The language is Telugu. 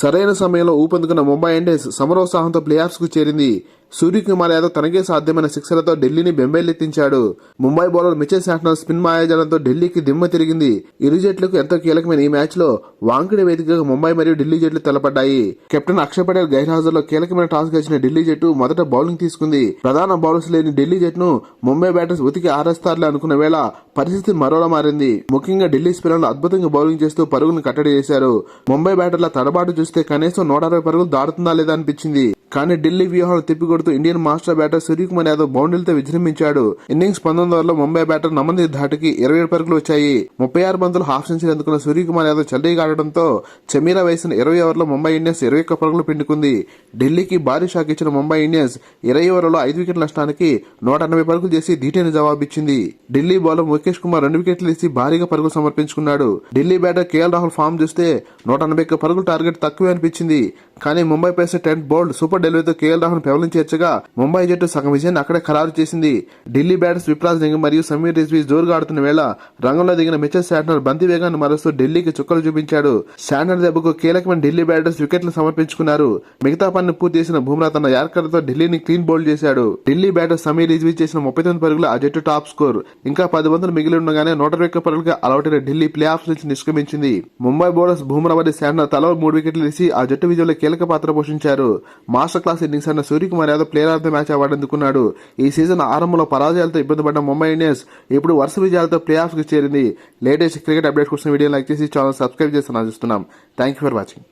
సరైన సమయంలో ఊపందుకున్న ముంబై ఇండియన్స్ సమరోత్సాహంతో ప్లేఆఫ్స్కు చేరింది. సూర్యకుమార్ యాదవ్ తనకే సాధ్యమైన సిక్సర్లతో ఢిల్లీని బెంబేలెత్తించాడు. Mumbai bowler Mitchell Santner spin మాయాజాలంతో ఢిల్లీకి దిమ్మ తిరిగింది. ఇరు జట్లకు ఎంతో కీలకమైన ఈ మ్యాచ్లో వాంకిడి వేదికగా ముంబై మరియు ఢిల్లీ జట్లు తలపడ్డాయి. కెప్టెన్ అక్షర్ పటేల్ గైర్హాజరులో కీలకమైన టాస్ గెలిచిన ఢిల్లీ జట్టు మొదట బౌలింగ్ తీసుకుంది. ప్రధాన బౌలర్స్ లేని ఢిల్లీ జట్టును ముంబై బ్యాటర్స్ ఉతికి ఆరేస్తారులే అనుకున్న వేళ పరిస్థితి మరోలా మారింది. ముఖ్యంగా ఢిల్లీ స్పిన్నర్లు అద్భుతంగా బౌలింగ్ చేస్తూ పరుగును కట్టడి చేశారు. ముంబై బ్యాటర్ల తడబాటు చూస్తే కనీసం నూట అరవై పరుగులు దాటుతుందా లేదా అనిపించింది. కానీ ఢిల్లీ వ్యూహాలు తిప్పికొడుతూ Indian master batter Suryakumar Yadav బౌండరీలతో విజృంభించాడు. ఇన్నింగ్స్ పంతొమ్మిది ఓవర్లో ముంబై బ్యాటర్ నమంది ధాటికి ఇరవై ఏడు పరుగులు వచ్చాయి. ముప్పై ఆరు బంతులు హాఫ్ సెంచరీ అందుకున్న సూర్యకుమార్ యాదవ్ చల్లీగా ఆడడంతో చెమీరా వేసిన ఇరవై ఓవర్లో ముంబై ఇండియన్స్ ఇరవై ఒక్క పరుగులు పిండుకుంది. ఢిల్లీకి భారీ షాక్ ఇచ్చిన ముంబై ఇండియన్స్ ఇరవై ఓవర్లలో ఐదు వికెట్ల నష్టానికి నూట ఎనభై పరుగులు చేసి ధీటైన జవాబిచ్చింది. ఢిల్లీ బౌలర్ ముఖేష్ కుమార్ రెండు వికెట్లు ఇచ్చి భారీగా పరుగులు సమర్పించుకున్నాడు. Delhi batter KL Rahul form చూస్తే నూట ఎనభై ఒక్క పరుగులు టార్గెట్ తక్కువే అనిపించింది. కానీ Mumbai pacer Trent Boult super డెలివరీతో KL Rahul పెవలించి చేర్చగా ముంబై జట్టు సగం విజయాన్ని అక్కడే ఖరారు చేసింది. ఢిల్లీ బ్యాటర్స్ విప్రాజ్ సింగ్ మరియు సమీర్ రిజ్వీ జోరుగా ఆడుతున్న వేళ రంగంలో దిగిన మిచెల్ శాట్నర్ బంతి వేగాన్ని మరుస్తూ ఢిల్లీకి చుక్కలు చూపించాడు. శాట్నర్ దెబ్బకు కీలకమైన ఢిల్లీ బ్యాటర్స్ వికెట్లు సమర్పించుకున్నారు. మిగతా పనిని పూర్తి చేసిన బుమ్రా తన యార్కర్తో ఢిల్లీని క్లీన్ బౌల్ చేశాడు. ఢిల్లీ బ్యాటర్ సమీర్ రిజ్వీ చేసిన ముప్పై తొమ్మిది పరుగులు ఆ జట్టు టాప్ స్కోర్. ఇంకా పది బంతులు మిగిలి ఉండగానే నూట ఇరవై ఒక్క పరుగులుగా అలవాటైన ఢిల్లీ ప్లే ఆఫ్ నుంచి నిష్క్రమించింది. ముంబై బౌలర్స్ బుమ్రా మరియు శాట్నర్ తలో మూడు వికెట్లు తీసి ఆ జట్టు విజయంలో కీలక పాత్ర పోషించారు. మాస్ మాస్టర్ క్లాస్ ఇన్నింగ్స్ అన్న Suryakumar Yadav player of the match award అందుకున్నాడు. ఈ సీజన్ ఆరంభంలో పరాజయాలతో ఇబ్బంది పడ్డ ముంబై ఇండియన్స్ ఇప్పుడు వరుస విజయాలతో ప్లే ఆఫ్కి చేరింది. లేటెస్ట్ క్రికెట్ అప్డేట్ కోసం వీడియో లైక్ చేసి ఛానల్ సబ్స్క్రైబ్ చేసి ఆశిస్తున్నాం థ్యాంక్ యూ ఫర్ వాచింగ్